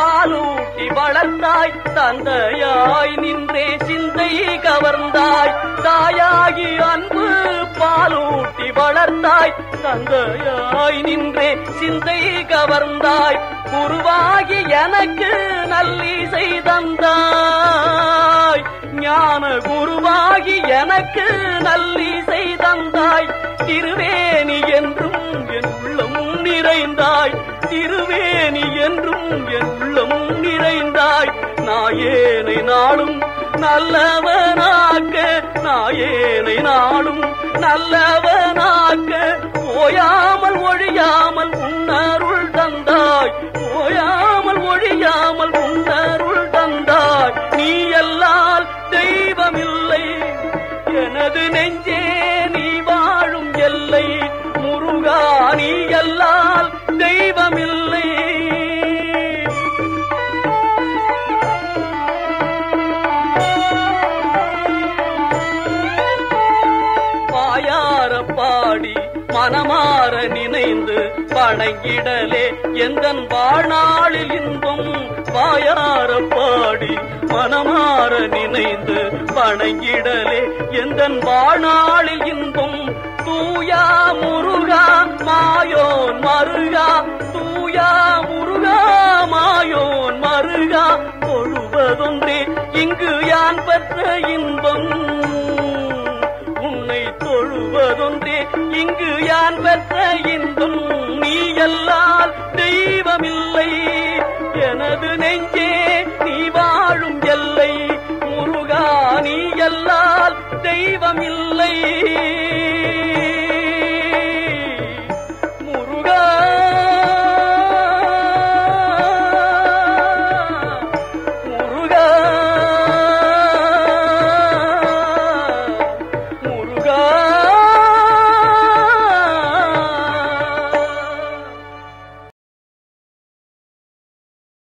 பாலூட்டி வளர்ந்தாய் தந்தையாய் நின்றே சிந்தை கவர்ந்தாய். தாயாகி அன்பு பாலூட்டி வளர்ந்தாய் தந்தையாய் நின்றே சிந்தை கவர்ந்தாய். குருவாகி எனக்கு நல்லிசை தந்தாய். ஞான குருவாகி எனக்கு நல்லிசை தந்தாய். திருவேணி என்றும் என் உள்ளம் நிறைந்தாய். திருவேணி என்றும் எல்லும் நிறைந்தாய். நாயேனை நாளும் நல்லவனாக்க நாயேனை நாளும் நல்லவனாக்க. ஓயாமல் ஒழியாமல் உன்னருள் தந்தாய். ஓயாமல் ஒழியாமல் உன்னருள் தந்தாய். நீ எல்லால் தெய்வமில்லை. எனது நெஞ்சே நீ வாழும் எல்லை. முருகானி தெய்வமில்லை. பாயார பாடி மனமாற நினைந்து வணங்கிடலே. எந்த வாழ்நாளில் இன்பம் பாயார பாடி மனமாற நினைந்து வணங்கிடலே. எந்த வாழ்நாளில் இன்பம் தூயா முரு மாயோன் மருகா தூயா முருகா மாயோன் மருகா தொழுவதொன்றே இங்கு யான் பெற்ற இன்பம். உன்னை தொழுவதொன்றே இங்கு யான் பெற்ற இன்பம். நீ எல்லால் தெய்வமில்லை எனது நெஞ்சே நீ வாழும் எல்லை. முருகா நீ எல்லால் தெய்வமில்லை.